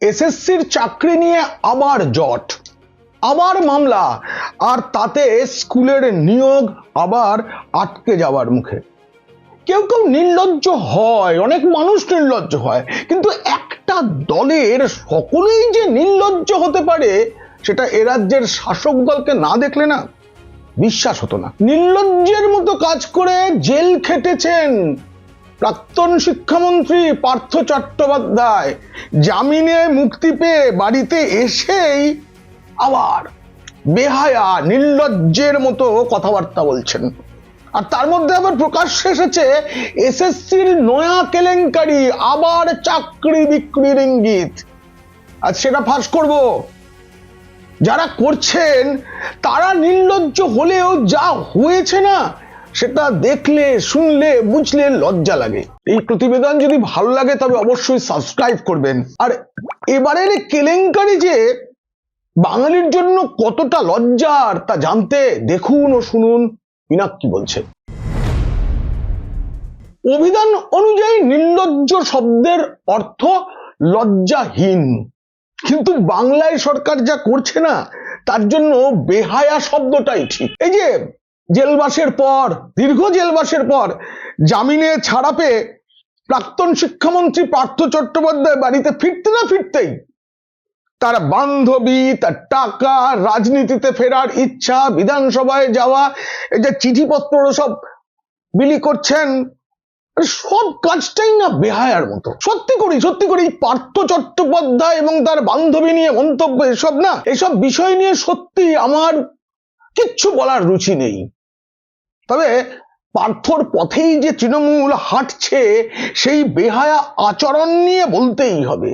এসএসসির চাকরি নিয়ে আবার জট আবার মামলা, আর তাতে স্কুলের নিয়োগ আবার আটকে যাওয়ার মুখে। কেউ কেউ নির্লজ্জ হয়, অনেক মানুষ নির্লজ্জ হয়, কিন্তু একটা দলের সকলেই যে নির্লজ্জ হতে পারে, সেটা এ রাজ্যের শাসক দলকে না দেখলে না, বিশ্বাস হতো না। নির্লজ্জের মতো কাজ করে জেল খেটেছেন প্রাক্তন শিক্ষামন্ত্রী পার্থ চট্টোপাধ্যায় জামিনে মুক্তি পেয়ে বাড়িতে এসেই আবার বেহায়া, নির্লজ্জের মতো কথাবার্তা বলছেন। আর তার মধ্যে আবার প্রকাশ্যে এসেছে, এসএসসির নয়া কেলেঙ্কারি, আবার চাকরি বিক্রির ইঙ্গিত। আর সেটা ফাঁস করব। যারা করছেন, তারা নির্লজ্জ হলেও যা হয়েছে না সেটা দেখলে, শুনলে, বুঝলে লজ্জা লাগে। এই প্রতিবেদন যদি ভালো লাগে, তবে অবশ্যই সাবস্ক্রাইব করবেন। আর এবারের কেলেঙ্কারি যে বাঙালির জন্য কতটা লজ্জার, তা জানতে দেখুন ও শুনুন পিনাক কি বলছে। অভিধান অনুযায়ী নির্লজ্জ শব্দের অর্থ লজ্জাহীন। কিন্তু বাংলায় সরকার যা করছে না, তার জন্য বেহায়া শব্দটাই ঠিক। এই যে জেলবাসের পর, দীর্ঘ জেলবাসের পর, জামিনে ছাড়া পেয়ে প্রাক্তন শিক্ষামন্ত্রী পার্থ চট্টোপাধ্যায় বাড়িতে ফিরতে না ফিরতেই তার বান্ধবী, তার টাকা, রাজনীতিতে ফেরার ইচ্ছা, বিধানসভায় যাওয়া, এই যে চিঠিপত্র সব বিলি করছেন সব কাজটাই না বেহায়ার মতো। সত্যি করি সত্যি করি পার্থ চট্টোপাধ্যায় এবং তার বান্ধবী নিয়ে মন্তব্য এসব না, এসব বিষয় নিয়ে সত্যি আমার কিচ্ছু বলার রুচি নেই। তবে পার্থর পথেই যে তৃণমূল হাঁটছে, সেই বেহায়া আচরণ নিয়ে বলতেই হবে।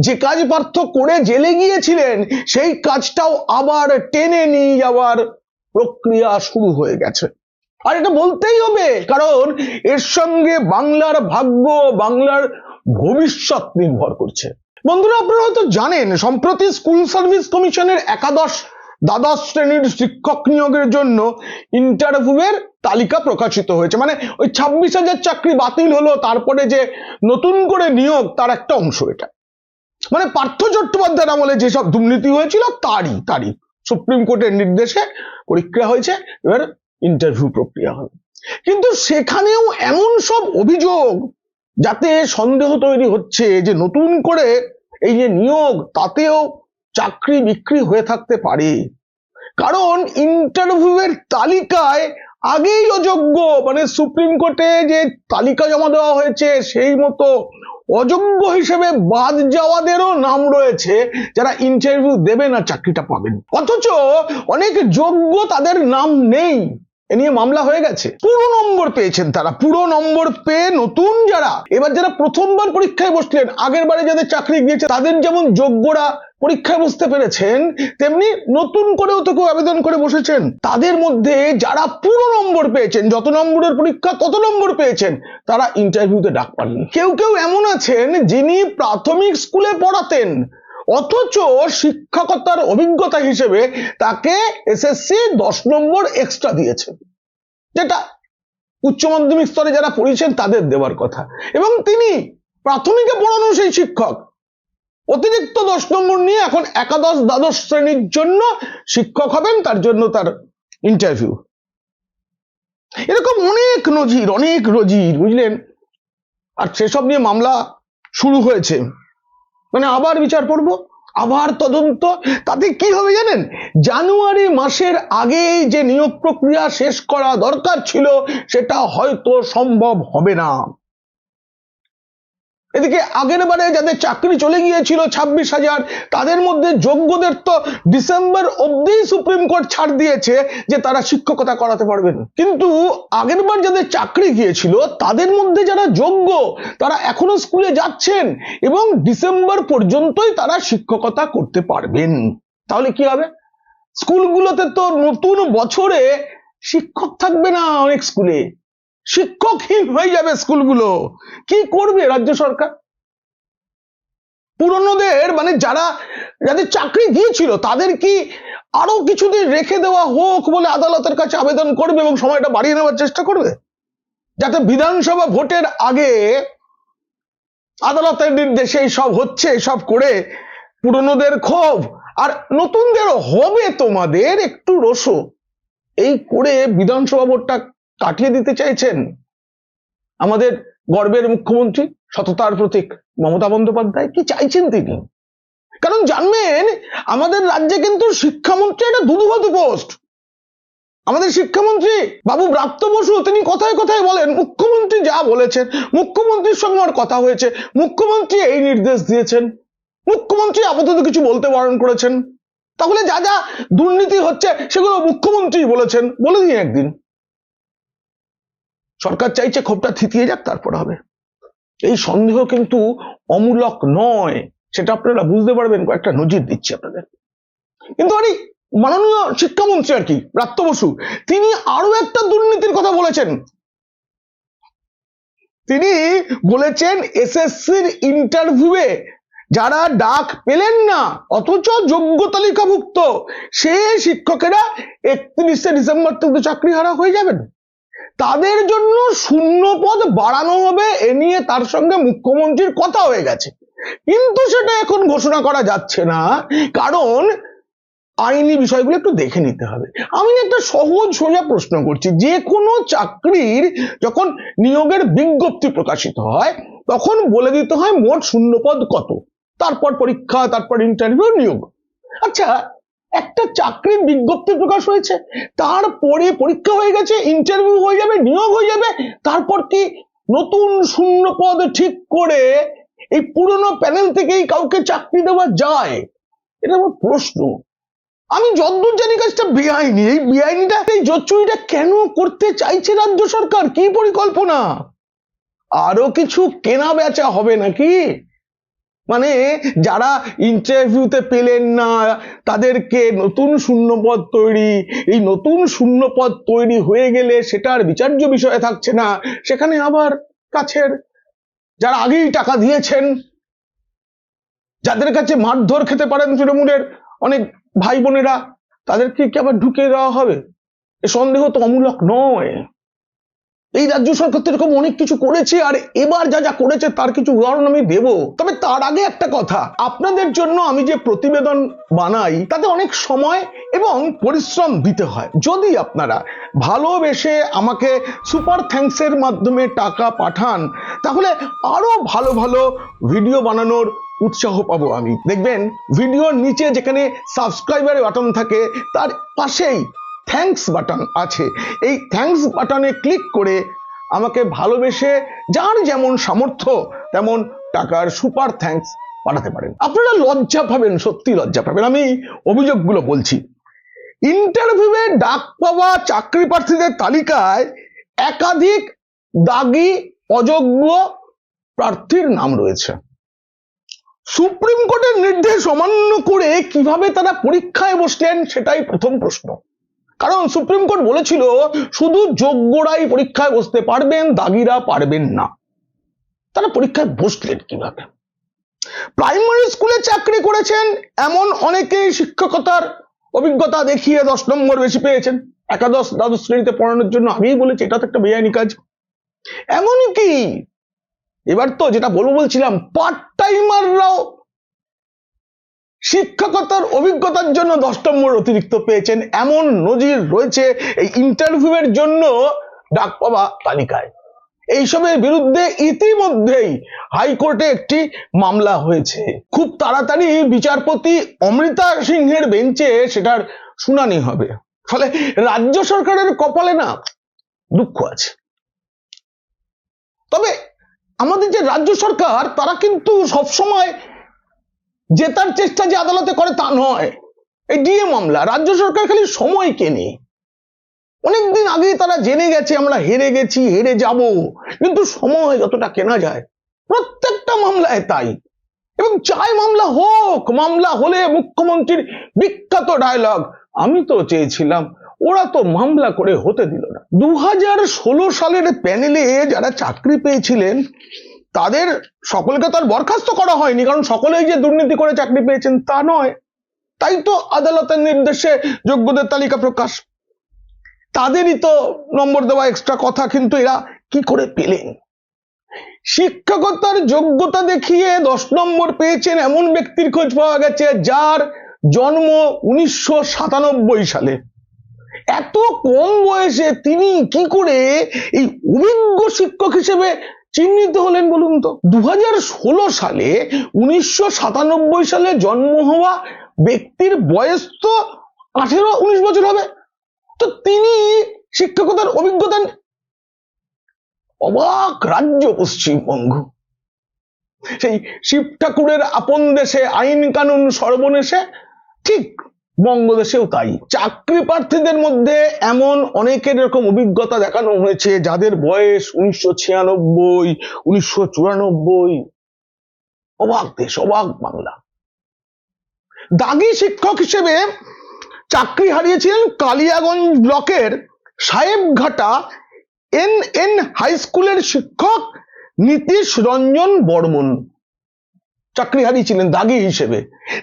যে কাজ পার্থ করে জেলে গিয়েছিলেন, সেই কাজটাও আবার টেনে নিয়ে যাওয়ার প্রক্রিয়া শুরু হয়ে গেছে। আর এটা বলতেই হবে, কারণ এর সঙ্গে বাংলার ভাগ্য, বাংলার ভবিষ্যৎ নির্ভর করছে। বন্ধুরা, আপনারা হয়তো জানেন, সম্প্রতি স্কুল সার্ভিস কমিশনের একাদশ দ্বাদশ শ্রেণির শিক্ষক নিয়োগের জন্য ইন্টারভিউয়ের তালিকা প্রকাশিত হয়েছে। মানে ওই ছাব্বিশ হাজার চাকরি বাতিল হলো, তারপরে যে নতুন করে নিয়োগ, তার একটা অংশ এটা। মানে পার্থ চট্টোপাধ্যায়ের আমলে যেসব দুর্নীতি হয়েছিল, তারই তারই। সুপ্রিম কোর্টের নির্দেশে পরীক্ষা হয়েছে, এবার ইন্টারভিউ প্রক্রিয়া হবে। কিন্তু সেখানেও এমন সব অভিযোগ, যাতে সন্দেহ তৈরি হচ্ছে যে নতুন করে এই যে নিয়োগ, তাতেও চাকরি বিক্রি হয়ে থাকতে পারে। কারণ ইন্টারভিউয়ের তালিকায় আগেই অযোগ্য। মানে সুপ্রিম কোর্টে যে তালিকা জমা দেওয়া হয়েছে, সেই মতো অযোগ্য হিসেবে বাদ যাওয়াদেরও নাম রয়েছে, যারা ইন্টারভিউ দেবে না, চাকরিটা পাবেন। অথচ অনেক যোগ্য তাদের নাম নেই। এ নিয়ে মামলা হয়ে গেছে। পুরো নম্বর পেয়েছেন তারা, পুরো নম্বর পেয়ে নতুন যারা, এবার যারা প্রথমবার পরীক্ষায় বসলেন, আগের বারে যাদের চাকরি গিয়েছে, তাদের যেমন যোগ্যরা পরীক্ষায় বসতে পেরেছেন, তেমনি নতুন করেও তো কেউ আবেদন করে বসেছেন। তাদের মধ্যে যারা পুরো নম্বর পেয়েছেন, যত নম্বরের পরীক্ষা তত নম্বর পেয়েছেন, তারা ইন্টারভিউতে ডাক পাননি। কেউ কেউ এমন আছেন যিনি প্রাথমিক স্কুলে পড়াতেন। অথচ শিক্ষকতার অভিজ্ঞতা হিসেবে তাকে এসএসসি দশ নম্বর এক্সট্রা দিয়েছে। যেটা উচ্চ মাধ্যমিক স্তরে যারা পড়িয়েছেন তাদের দেওয়ার কথা। এবং তিনি প্রাথমিকে পড়ানো সেই শিক্ষক। অতিরিক্ত দশ নম্বর নিয়ে এখন একাদশ দ্বাদশ শ্রেণির জন্য শিক্ষক হবেন, তার জন্য তার ইন্টারভিউ এরকম অনেক নজির অনেক নজির, বুঝলেন? আর সেসব নিয়ে মামলা শুরু হয়েছে। মানে আবার বিচার করব, আবার তদন্ত। তাতে কি হবে জানেন? জানুয়ারি মাসের আগেই যে নিয়োগ প্রক্রিয়া শেষ করা দরকার ছিল, সেটা হয়তো সম্ভব হবে না। এদিকে আগের বারে যাদের চাকরি চলে গিয়েছিল ছাব্বিশ হাজার, তাদের মধ্যে যোগ্যদের তো ডিসেম্বর অবধি সুপ্রিম কোর্ট ছাড় দিয়েছে যে তারা শিক্ষকতা করাতে পারবেন। কিন্তু আগের বার যাদের চাকরি গিয়েছিল, তাদের মধ্যে যারা যোগ্য, তারা এখনও স্কুলে যাচ্ছেন এবং ডিসেম্বর পর্যন্তই তারা শিক্ষকতা করতে পারবেন। তাহলে কি হবে? স্কুলগুলোতে তো নতুন বছরে শিক্ষক থাকবে না অনেক স্কুলে। শিক্ষকহীন হয়ে যাবে স্কুলগুলো। কি করবে রাজ্য সরকার? পুরনোদের মানে যারা, যাদের চাকরি দিয়েছিল তাদের কি আরও কিছুদিন রেখে দেওয়া হোক বলে আদালতের কাছে আবেদন করবে এবং সময়টা বাড়িয়ে নেওয়ার চেষ্টা করবে? যাতে বিধানসভা ভোটের আগে আদালতের নির্দেশে সব হচ্ছে সব করে পুরনোদের ক্ষোভ। আর নতুনদেরও হবে তোমাদের একটু রসো এই করে বিধানসভা ভোটটা কাটিয়ে দিতে চাইছেন আমাদের গর্বের মুখ্যমন্ত্রী সততার প্রতীক মমতা বন্দ্যোপাধ্যায়? কি চাইছেন তিনি? কারণ জানবেন, আমাদের রাজ্যে কিন্তু শিক্ষামন্ত্রী একটা দুদুভাতু পোস্ট। আমাদের শিক্ষামন্ত্রী বাবু ব্রাত্য বসু, তিনি কথায় কথায় বলেন, মুখ্যমন্ত্রী যা বলেছেন, মুখ্যমন্ত্রীর সঙ্গে আমার কথা হয়েছে, মুখ্যমন্ত্রী এই নির্দেশ দিয়েছেন, মুখ্যমন্ত্রী আপাতত কিছু বলতে বারণ করেছেন। তাহলে যা যা দুর্নীতি হচ্ছে, সেগুলো মুখ্যমন্ত্রী বলেছেন, বলে দিন একদিন। সরকার চাইছে ক্ষোভটা থিতিয়ে যাক, তারপর হবে। এই সন্দেহ কিন্তু অমূলক নয়, সেটা আপনারা বুঝতে পারবেন, কয়েকটা নজির দিচ্ছি আপনাদের। কিন্তু আরে, মাননীয় শিক্ষামন্ত্রী আর কি, ব্রাত্য বসু, তিনি আরও একটা দুর্নীতির কথা বলেছেন। তিনি বলেছেন এসএসসির ইন্টারভিউয়ে যারা ডাক পেলেন না, অথচ যোগ্য তালিকাভুক্ত, সে শিক্ষকেরা একত্রিশে ডিসেম্বর থেকে চাকরি হারা হয়ে যাবেন। তাদের জন্য শূন্য পদ বাড়ানো হবে, এ নিয়ে তার সঙ্গে মুখ্যমন্ত্রীর কথা হয়ে গেছে। কিন্তু সেটা এখন ঘোষণা করা যাচ্ছে না, কারণ আইনি বিষয়গুলো একটু দেখে নিতে হবে। আমি একটা সহজ সোজা প্রশ্ন করছি, যে কোনো চাকরির যখন নিয়োগের বিজ্ঞপ্তি প্রকাশিত হয়, তখন বলে দিতে হয় মোট শূন্যপদ কত? তারপর পরীক্ষা, তারপর ইন্টারভিউ নিয়োগ। আচ্ছা একটা চাকরির বিজ্ঞপ্তি প্রকাশ হয়েছে, তারপরে পরীক্ষা হয়ে গেছে ইন্টারভিউ হয়ে যাবে, নিয়োগ হয়ে যাবে, তারপর কি নতুন শূন্য পদ ঠিক করে এই পুরনো প্যানেল থেকেই কাউকে চাকরি দেওয়া যায়? এটা আমার প্রশ্ন। আমি যতদূর জানি কাজটা বেআইনি, এই বেআইনিটা, এই জোচ্চুরিটা কেন করতে চাইছে রাজ্য সরকার? কি পরিকল্পনা? আরও কিছু কেনা বেচা হবে নাকি? মানে যারা ইন্টারভিউতে পেলেন না, তাদেরকে নতুন শূন্যপদ তৈরি, এই নতুন শূন্যপদ তৈরি হয়ে গেলে সেটার বিচার্য বিষয় থাকছে না। সেখানে আবার কাছের যারা আগেই টাকা দিয়েছেন, যাদের কাছে মারধর খেতে পারেন তৃণমূলের অনেক ভাই বোনেরা, তাদেরকে কি আবার ঢুকিয়ে দেওয়া হবে? এ সন্দেহ তো অমূলক নয়। এই রাজ্য সরকার তো এরকম অনেক কিছু করেছে, আর এবার যা যা করেছে তার কিছু উদাহরণ আমি দেব। তবে তার আগে একটা কথা, আপনাদের জন্য আমি যে প্রতিবেদন বানাই, তাতে অনেক সময় এবং পরিশ্রম দিতে হয়। যদি আপনারা ভালোবেসে আমাকে সুপার থ্যাঙ্কসের মাধ্যমে টাকা পাঠান, তাহলে আরও ভালো ভালো ভিডিও বানানোর উৎসাহ পাবো আমি। দেখবেন ভিডিওর নিচে যেখানে সাবস্ক্রাইবার বাটন থাকে, তার পাশেই থ্যাঙ্কস বাটন আছে। এই থ্যাঙ্কস বাটনে ক্লিক করে আমাকে ভালোবেসে যার যেমন সামর্থ্য তেমন টাকার সুপার থ্যাঙ্কস পাঠাতে পারেন। আপনারা লজ্জা পাবেন, সত্যি লজ্জা পাবেন। আমি অভিযোগগুলো বলছি। ইন্টারভিউয়ে ডাক পাওয়া চাকরি প্রার্থীদের তালিকায় একাধিক দাগি, অযোগ্য প্রার্থীর নাম রয়েছে। সুপ্রিম কোর্টের নির্দেশ অমান্য করে কীভাবে তারা পরীক্ষায় বসলেন সেটাই প্রথম প্রশ্ন। কারণ সুপ্রিম কোর্ট বলেছিল, শুধু যোগ্যরাই পরীক্ষায় বসতে পারবেন, দাগিরা পারবেন না। তারা পরীক্ষায় বসলেন কীভাবে? প্রাইমারি স্কুলে চাকরি করেছেন এমন অনেকেই শিক্ষকতার অভিজ্ঞতা দেখিয়ে দশ নম্বর বেশি পেয়েছেন। একাদশ, দ্বাদশ শ্রেণীতে পড়ানোর জন্য আগেই বলেছি, এটা তো একটা বেআইনি কাজ। এমনকি, এবার তো যেটা বলব বলছিলাম পার্ট টাইমাররাও শিক্ষকতার অভিজ্ঞতার জন্য দশ নম্বর অতিরিক্ত পেয়েছেন এমন নজির রয়েছে এই ইন্টারভিউয়ের জন্য ডাক পাওয়া তালিকায়। এইসবের বিরুদ্ধে ইতিমধ্যেই হাইকোর্টে একটি মামলা হয়েছে। খুব তাড়াতাড়ি বিচারপতি অমৃতা সিংহের বেঞ্চে সেটার শুনানি হবে। ফলে রাজ্য সরকারের কপালে না দুঃখ আছে। তবে আমাদের যে রাজ্য সরকার, তারা কিন্তু সবসময় জেতার চেষ্টা যে আদালতে করে তা নয়। এই ডিএ মামলা, রাজ্য সরকার খালি সময় কেনে। অনেকদিন আগেই তারা জেনে গেছে, আমরা হেরে গেছি, হেরে যাব। কিন্তু সময় যতটা কেনা যায়, প্রত্যেকটা মামলায় তাই। এবং চাই মামলা হোক, মামলা হলে মুখ্যমন্ত্রীর বিখ্যাত ডায়লগ আমি তো চেয়েছিলাম, ওরা তো মামলা করে হতে দিল না। দু হাজার ষোলো সালের প্যানেলে যারা চাকরি পেয়েছিলেন তাদের সকলকে তো আর বরখাস্ত করা হয়নি, কারণ সকলেই যে দুর্নীতি করে চাকরি পেয়েছেন তা নয়। তাই তো আদালতের নির্দেশে যোগ্যদের তালিকা প্রকাশ। তাদেরই তো নম্বর দেওয়া এক্সট্রা কথা, কিন্তু এরা কি করে পেলেন? শিক্ষকতার যোগ্যতা দেখিয়ে দশ নম্বর পেয়েছেন এমন ব্যক্তির খোঁজ পাওয়া গেছে যার জন্ম উনিশশো সাতানব্বই সালে। এত কম বয়সে তিনি কি করে এই অভিজ্ঞ শিক্ষক হিসেবে চিহ্নিত হলেন বলুন তো। দু সালে উনিশশো সাতানব্বই সালে জন্ম হওয়া ব্যক্তির বয়স তো আঠেরো উনিশ বছর হবে। তো তিনি শিক্ষকতার অভিজ্ঞতা অবাক রাজ্য পশ্চিমবঙ্গ। সেই শিব ঠাকুরের আপন দেশে, আইন কানুন সর্বনেশে ঠিক বঙ্গদেশেও তাই। চাকরি প্রার্থীদের মধ্যে এমন অনেকের এরকম অভিজ্ঞতা দেখানো হয়েছে যাদের বয়স উনিশশো ছিয়ানব্বই, উনিশশো চুরানব্বই। অবাক দেশ, অবাক বাংলা। দাগি শিক্ষক হিসেবে চাকরি হারিয়েছিলেন কালিয়াগঞ্জ ব্লকের সাহেবঘাটা এন এন হাই স্কুলের শিক্ষক নীতিশ রঞ্জন বর্মন। চাকরি হারিয়েছিলেন দাগি হিসেবে।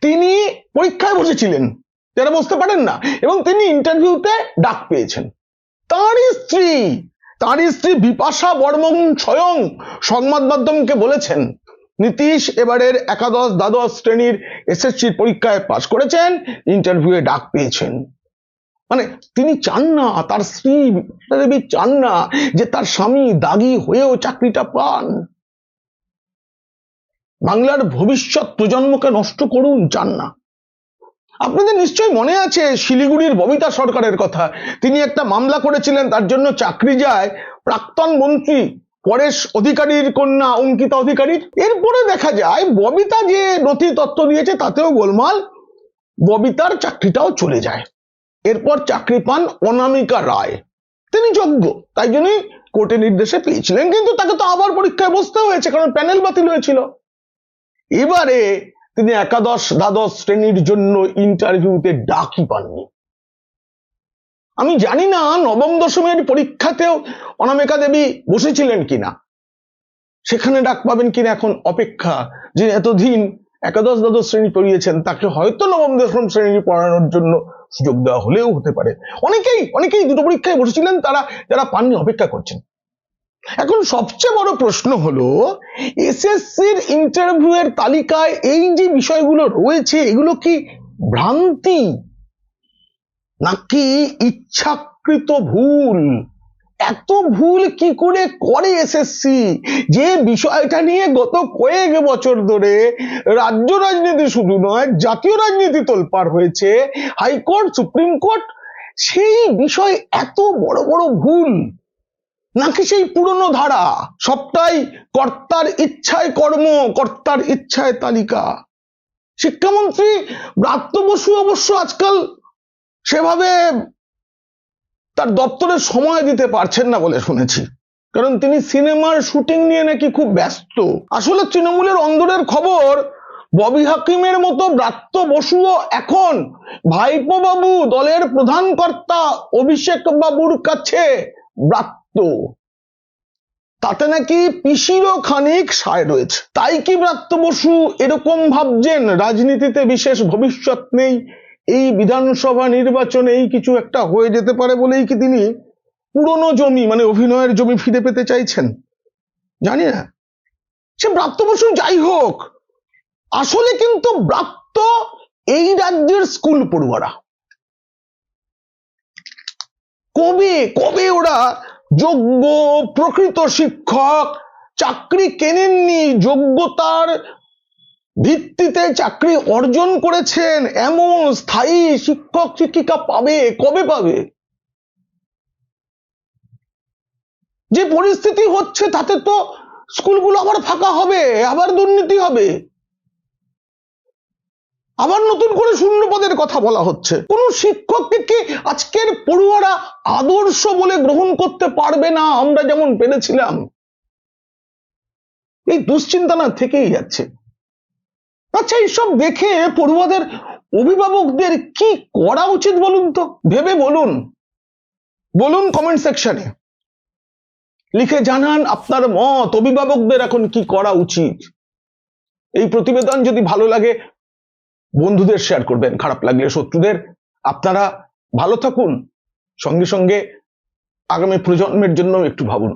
তিনি পরীক্ষায় বসেছিলেন। যারা বসতে পারেন না। এবং তিনি ইন্টারভিউতে ডাক পেয়েছেন। তাঁরই স্ত্রী তাঁরই স্ত্রী বিপাশা বর্মন স্বয়ং সংবাদ মাধ্যমকে বলেছেন, নীতিশ এবারের একাদশ দ্বাদশ শ্রেণির এসএসসির পরীক্ষায় পাশ করেছেন ইন্টারভিউয়ে ডাক পেয়েছেন। মানে তিনি চান না, তার স্ত্রী দেবী চান না যে তার স্বামী দাগি হয়েও চাকরিটা পান। বাংলার ভবিষ্যৎ প্রজন্মকে নষ্ট করুন, চান না। আপনাদের নিশ্চয়ই মনে আছে শিলিগুড়ির ববিতা সরকারের কথা। তিনি একটা মামলা করেছিলেন, তার জন্য চাকরি যায় প্রাক্তন মন্ত্রী পরেশ অধিকারীর কন্যা অঙ্কিতা অধিকারীর। এরপরে দেখা যায়, ববিতা যে নথি তত্ত্ব দিয়েছে, তাতেও গোলমাল, ববিতার চাকরিটাও চলে যায়। এরপর চাকরি পান অনামিকা রায়। তিনি যোগ্য, তাই জন্যই কোর্টে নির্দেশে পেয়েছিলেন, কিন্তু তাকে তো আবার পরীক্ষায় বসতে হয়েছে, কারণ প্যানেল বাতিল হয়েছিল। এবারে তিনি একাদশ, দ্বাদশ শ্রেণির জন্য ইন্টারভিউতে ডাকই পাননি। আমি জানি না নবম, দশমের পরীক্ষাতেও অনামিকা দেবী বসেছিলেন কিনা। সেখানে ডাক পাবেন কিনা এখন অপেক্ষা। যে এতদিন একাদশ, দ্বাদশ শ্রেণি পড়িয়েছেন, তাকে হয়তো নবম, দশম শ্রেণি পড়ানোর জন্য সুযোগ দেওয়া হলেও হতে পারে। অনেকেই অনেকেই দুটো পরীক্ষায় বসেছিলেন, তারা, যারা পাননি, অপেক্ষা করছেন। এখন সবচেয়ে বড় প্রশ্ন হলো এসএসসির ইন্টারভিউ এর তালিকায় এই যে বিষয়গুলো রয়েছে, এগুলো কি ভ্রান্তি? নাকি ইচ্ছাকৃত ভুল? এত ভুল কি করে করে এসএসসি যে বিষয়টা নিয়ে গত কয়েক বছর ধরে রাজ্য রাজনীতি শুধু নয়, জাতীয় রাজনীতি তোলপাড় হয়েছে, হাইকোর্ট, সুপ্রিম কোর্ট, সেই বিষয় এত বড় বড় ভুল। নাকি সেই পুরনো ধারা? সবটাই কর্তার ইচ্ছায় কর্ম, কর্তার ইচ্ছায় তালিকা। শিক্ষামন্ত্রী ব্রাত্য বসু অবশ্য আজকাল সেভাবে তার দপ্তরে সময় দিতে পারছেন না বলে শুনেছি। কারণ তিনি সিনেমার শুটিং নিয়ে নাকি খুব ব্যস্ত। আসলে তৃণমূলের অন্দরের খবর, ববি হাকিমের মতো ব্রাত্য বসুও এখন ভাইপো বাবু দলের প্রধান কর্তা অভিষেক বাবুর কাছে ব্রাত্য তাতে নাকি পিসিরও খানিক সায় রয়েছে। তাই কি ব্রাত্য বসু এরকম ভাবছেন? রাজনীতিতে বিশেষ ভবিষ্যৎ নেই। এই বিধানসভা নির্বাচনে এই কিছু একটা হয়ে যেতে পারে বলেই কি তিনি পুরনো জমি মানে অভিনয়ের জমি ফিরে পেতে চাইছেন? জানি না। সে ব্রাত্য বসু যাই হোক, আসলে কিন্তু ব্রাত্য এই রাজ্যের স্কুল পড়ুয়ারা। কবে কবে ওরা যোগ্য প্রকৃত শিক্ষক চাকরি কেনেননি, যোগ্যতার ভিত্তিতে চাকরি অর্জন করেছেন, এমন স্থায়ী শিক্ষক শিক্ষিকা পাবে, কবে পাবে? যে পরিস্থিতি হচ্ছে তাতে তো স্কুলগুলো আবার ফাঁকা হবে, আবার দুর্নীতি হবে। আবার নতুন করে শূন্য পদের কথা বলা হচ্ছে। কোন শিক্ষককে কি আজকের পড়ুয়ারা আদর্শ বলে গ্রহণ করতে পারবে না? আমরা যেমন পেরেছিলাম। এই দুশ্চিন্তা না থেকেই যাচ্ছে। আচ্ছা এইসব দেখে পড়ুয়াদের অভিভাবকদের কি করা উচিত বলুন তো? ভেবে বলুন। বলুন কমেন্ট সেকশনে লিখে জানান আপনার মত। অভিভাবকদের এখন কি করা উচিত? এই প্রতিবেদন যদি ভালো লাগে বন্ধুদের শেয়ার করবেন, খারাপ লাগলে শত্রুদের। আপনারা ভালো থাকুন, সঙ্গে সঙ্গে আগামী প্রজন্মের জন্য একটু ভাবুন।